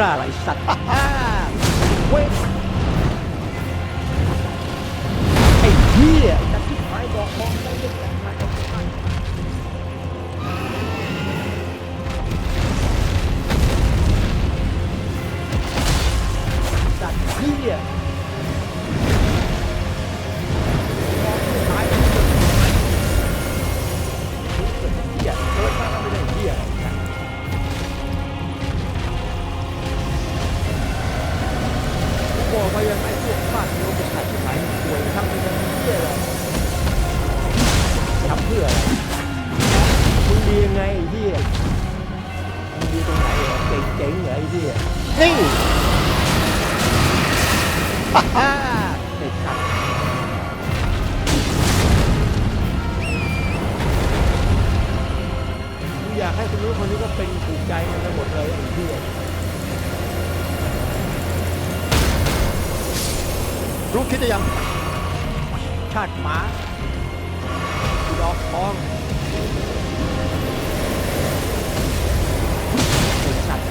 ล้าไรสัตว์ บอกมายังไงพวกบ้านโลกชัดที่ไหนป่วยทำไปทำเพื่ออะไรทำเพื่ออะไรมึงดียังไงไอ้เหี้ยมึงดีตรงไหนเหรอเจ๋งๆเหรอไอ้เหี้ยนี่ฮ่าฮ่าไอ้สัตว์มึงอยากให้คนนู้นคนนี้ก็เป็นถูกใจมันกันหมดเลยไอ้เหี้ย รู้คิดหรือยัง ชาติหมาดอกทองไอ้สัตว์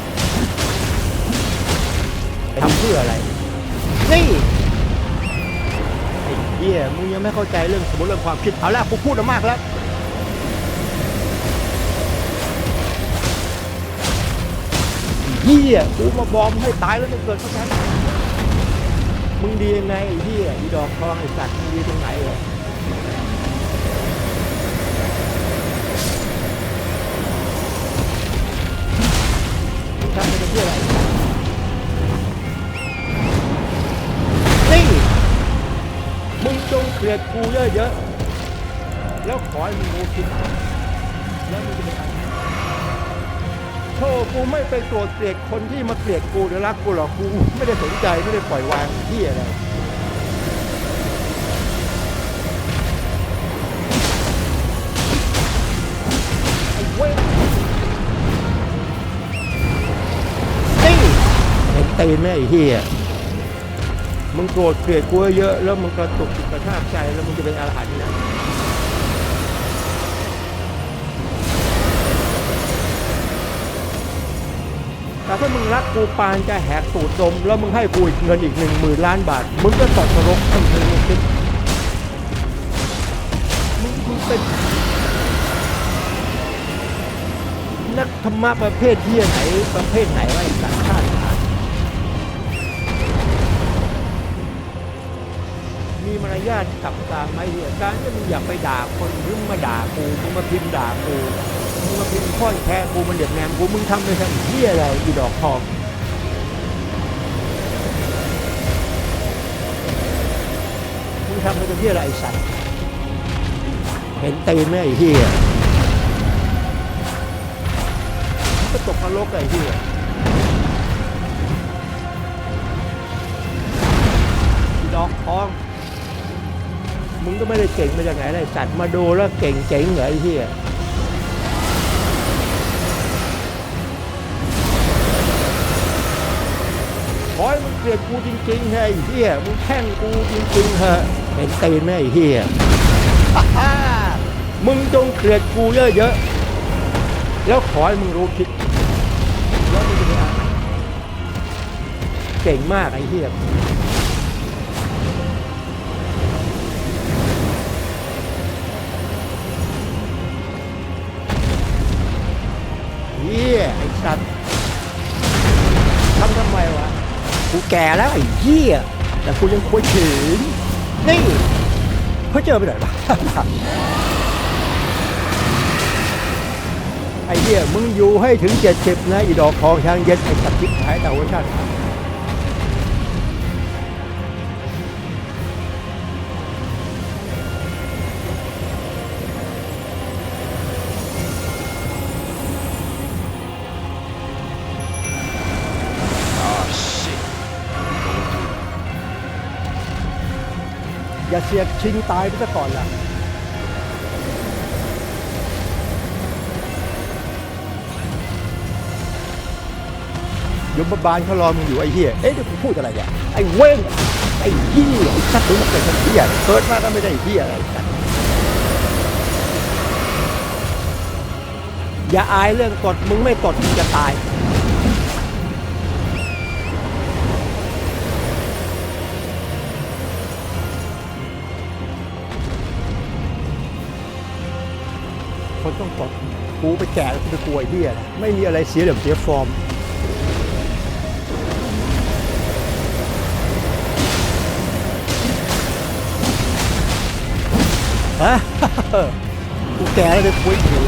ทำเพื่ออะไร นี่ไอ้เหี้ยมึงยังไม่เข้าใจเรื่องสมมติเรื่องความคิด เอาละกูพูดมามากแล้วเหี้ยกูมาบอมให้ตายแล้วไม่เกิดเพราะฉัน มึงดียังไงไอ้เหี้ยอีดอกทองไอ้สัตว์มึงดีตรงไหนเหรอทำไปเป็นเพื่ออะไรนี่มึงจงเกลียดกูเยอะๆแล้วขอให้มึงรู้คิดแล้วมึงจะไปทำ โธ่กูไม่ไปโกรธเกลียดคนที่มาเกลียดกูหรือรักกูหรอกกูไม่ได้สนใจไม่ได้ปล่อยวางที่อะไรไอ้เว้ยนี่เตีนไหมไอ้เหี้ยมึงโกรธเกลียดกูเยอะ แล้วมึงกระตุกจิตกระชากใจแล้วมึงจะเป็นอรหันต์นะ ถ้ามึงรักกูปานจะแหกตูดดม แล้วมึงให้กูอีกเงินอีกหนึ่งหมื่นล้านบาท มึงก็ตกนรกทั้งคืนคิดมึงมึงเป็นนักธรรมะประเภทเที่ยไหนประเภทไหนวะไอ้สัตว์ชาติทหามีมารยาทกับตางไหมเหี้ยการที่มึงอยากไปด่าคนหรือมึงมาด่ากูมึงมาพิมพ์ด่ากู มึงมาพิมพ์ข้อนแค้กูมันเดือดแนมกูมึงทำไปทำเที่ยอะไรอีดอกทองมึงทำไปทำเที่ยอะไรสัตว์เห็นตีนไหมไอ้เหี้ยก็ตกนรกไอ้ที่ดอกทองมึงก็ไม่ได้เก่งมาจากไหนเลยสัตว์มาดูแล้วเก่งเจ๋งเหรอไอ้ที่ข ลียดกูจริงๆไอ้เฮียมึงแข่งกูจริงๆเหอะเห็นตีนไหมไอ้เฮียมึงจงเกลียดกูเยอะๆแล้วขอให้มึงรู้คิดแล้วมึงจะไปอ่านเก่งมากไอ้เหี้ย แก่แล้วไอ้เหี้ยแต่กูยังคุยถึงนี่เพื่อเจอไปไหน่อยปะไอ้เหี้ยมึงอยู่ให้ถึงเจ็ดสิบนะอีดอกทองช้างเย็นไอ้สัตว์ทิพย์หายแต่หัวชาติ อย่าเสียชิงตายไปซะก่อนล่ะยมบาลเขารอมึงอยู่ไอ้เหี้ย เอ๊ะเดี๋ยวกูพูดอะไรเนี่ยไอ้เว้ง ไอ้เหี้ยไอ้สัตว์มึงมาเกิดเป็นเหี้ยเกิดมาก็ไม่ได้เหี้ยอะไรกันอย่าอายเรื่องตดมึงไม่ตดมึงจะตาย ต้องกดกูไปแก่แล้วกูไปกลัวไอ้เหี้ยนะไม่มีอะไรเสียเดี๋ยวเสียฟอร์มฮะกูแก่แล้วเลยคุยหิว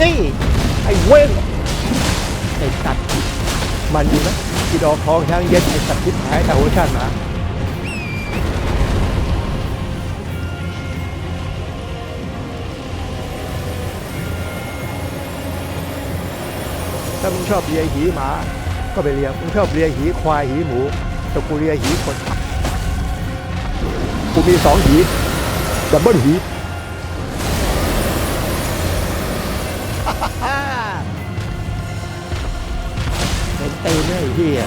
นี่ ไอ้เว้นไอ้สัตว์มันอยู่นะที่ดอกทองช้างเย็นไอ้สัตว์ทิพหายแต่หัวชาติหมา ถ้ามึงชอบเลียหีหมา ก็ไปเลียมึงชอบเลียหีควายหีหมูแต่กูเลียหีคนกูมีสองหีดับเบิลหีเป็นตีนไอ้เหี้ย